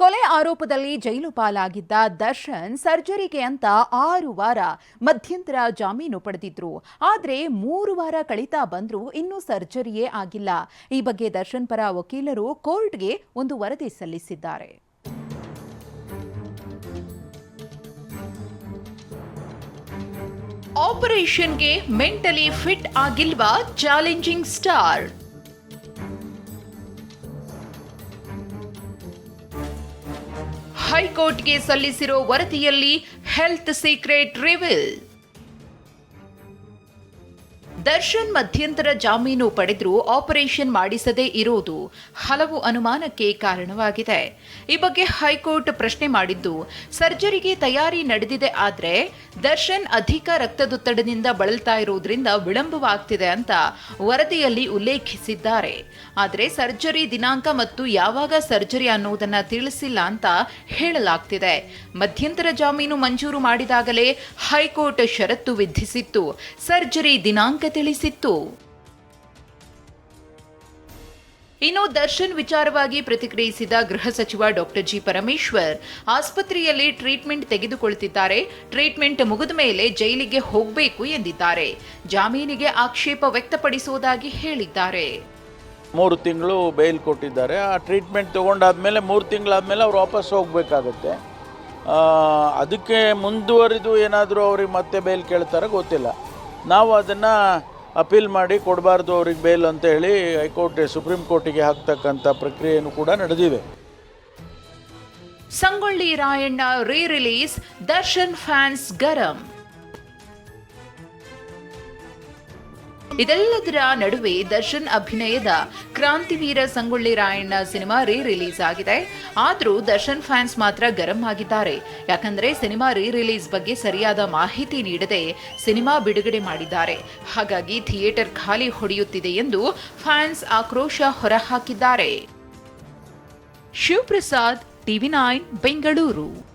ಕೊಲೆ ಆರೋಪದಲ್ಲಿ ಜೈಲು ಪಾಲಾಗಿದ್ದ ದರ್ಶನ್ ಸರ್ಜರಿಗೆ ಅಂತ ಆರು ವಾರ ಮಧ್ಯಂತರ ಜಾಮೀನು ಪಡೆದಿದ್ರು. ಆದರೆ ಮೂರು ವಾರ ಕಳೀತಾ ಬಂದರೂ, ಇನ್ನೂ ಸರ್ಜರಿಯೇ ಆಗಿಲ್ಲ. ಈ ಬಗ್ಗೆ ದರ್ಶನ್ ಪರ ವಕೀಲರು ಕೋರ್ಟ್ಗೆ ಒಂದು ವರದಿ ಸಲ್ಲಿಸಿದ್ದಾರೆ. ಆಪರೇಷನ್ಗೆ ಮೆಂಟಲಿ ಫಿಟ್ ಆಗಿಲ್ವಾ ಚಾಲೆಂಜಿಂಗ್ ಸ್ಟಾರ್? ಹೈಕೋರ್ಟ್ಗೆ ಸಲ್ಲಿಸಿರೋ ವರದಿಯಲ್ಲಿ ಹೆಲ್ತ್ ಸೀಕ್ರೆಟ್ ರಿವಿಲ್ ದರ್ಶನ್ ಮಧ್ಯಂತರ ಜಾಮೀನು ಪಡೆದರೂ ಆಪರೇಷನ್ ಮಾಡಿಸದೇ ಇರೋದು ಹಲವು ಅನುಮಾನಕ್ಕೆ ಕಾರಣವಾಗಿದೆ. ಈ ಬಗ್ಗೆ ಹೈಕೋರ್ಟ್ ಪ್ರಶ್ನೆ ಮಾಡಿದ್ದು, ಸರ್ಜರಿಗೆ ತಯಾರಿ ನಡೆದಿದೆ ಆದ್ರೆ ದರ್ಶನ್ ಅಧಿಕ ರಕ್ತದೊತ್ತಡದಿಂದ ಬಳಲ್ತಾ ಇರೋದ್ರಿಂದ ವಿಳಂಬವಾಗ್ತಿದೆ ಅಂತ ವರದಿಯಲ್ಲಿ ಉಲ್ಲೇಖಿಸಿದ್ದಾರೆ. ಆದರೆ ಸರ್ಜರಿ ದಿನಾಂಕ ಮತ್ತು ಯಾವಾಗ ಸರ್ಜರಿ ಅನ್ನೋದನ್ನ ತಿಳಿಸಿಲ್ಲ ಅಂತ ಹೇಳಲಾಗ್ತಿದೆ. ಮಧ್ಯಂತರ ಜಾಮೀನು ಮಂಜೂರು ಮಾಡಿದಾಗಲೇ ಹೈಕೋರ್ಟ್ ಷರತ್ತು ವಿಧಿಸಿತ್ತು. ಸರ್ಜರಿ ದಿನಾಂಕ ತಿಳಿಸಿತ್ತು. ಇನ್ನು ದರ್ಶನ್ ವಿಚಾರವಾಗಿ ಪ್ರತಿಕ್ರಿಯಿಸಿದ ಗೃಹ ಸಚಿವ ಡಾಕ್ಟರ್ ಜಿ ಪರಮೇಶ್ವರ್, ಆಸ್ಪತ್ರೆಯಲ್ಲಿ ಟ್ರೀಟ್ಮೆಂಟ್ ತೆಗೆದುಕೊಳ್ಳುತ್ತಿದ್ದಾರೆ ಟ್ರೀಟ್ಮೆಂಟ್ ಮುಗಿದ ಮೇಲೆ ಜೈಲಿಗೆ ಹೋಗಬೇಕು ಎಂದಿದ್ದಾರೆ. ಜಾಮೀನಿಗೆ ಆಕ್ಷೇಪ ವ್ಯಕ್ತಪಡಿಸುವುದಾಗಿ ಹೇಳಿದ್ದಾರೆ. ಮೂರು ತಿಂಗಳು ಬೇಲ್ ಕೊಟ್ಟಿದ್ದಾರೆ. ಆ ಟ್ರೀಟ್ಮೆಂಟ್ ತೊಗೊಂಡಾದ್ಮೇಲೆ ಮೂರು ತಿಂಗಳಾದಮೇಲೆ ಅವ್ರು ವಾಪಸ್ ಹೋಗಬೇಕಾಗತ್ತೆ. ಅದಕ್ಕೆ ಮುಂದುವರಿದು ಏನಾದರೂ ಅವ್ರಿಗೆ ಮತ್ತೆ ಬೇಲ್ ಕೇಳ್ತಾರೆ ಗೊತ್ತಿಲ್ಲ. ನಾವು ಅದನ್ನು ಅಪೀಲ್ ಮಾಡಿ ಕೊಡಬಾರ್ದು ಅವ್ರಿಗೆ ಬೇಲ್ ಅಂತ ಹೇಳಿ ಹೈಕೋರ್ಟ್, ಸುಪ್ರೀಂ ಕೋರ್ಟಿಗೆ ಹಾಕ್ತಕ್ಕಂಥ ಪ್ರಕ್ರಿಯೆಯನ್ನು ಕೂಡ ನಡೆದಿದೆ. ಸಂಗೊಳ್ಳಿ ರಾಯಣ್ಣ ರೀ ರಿಲೀಸ್ ದರ್ಶನ್ ಫ್ಯಾನ್ಸ್ ಗರಂ. ಇದೆಲ್ಲದರ ನಡುವೆ ದರ್ಶನ್ ಅಭಿನಯದ Krantiveera Sangolli Rayanna cinema re release ಆಗಿದೆ. ಆದರೂ ದರ್ಶನ್ ಫ್ಯಾನ್ಸ್ ಮಾತ್ರ ಗರಂ ಆಗಿದ್ದಾರೆ. ಯಾಕಂದ್ರೆ ಸಿನಿಮಾ ರೀ ರಿಲೀಸ್ ಬಗ್ಗೆ ಸರಿಯಾದ ಮಾಹಿತಿ ನೀಡದೆ ಸಿನಿಮಾ ಬಿಡುಗಡೆ ಮಾಡಿದ್ದಾರೆ. ಹಾಗಾಗಿ ಥಿಯೇಟರ್ ಖಾಲಿ ಹೊಡೆಯುತ್ತಿದೆ ಎಂದು ಫ್ಯಾನ್ಸ್ ಆಕ್ರೋಶ ಹೊರಹಾಕಿದ್ದಾರೆ. Shivaprasad, TV nine, Bengaluru.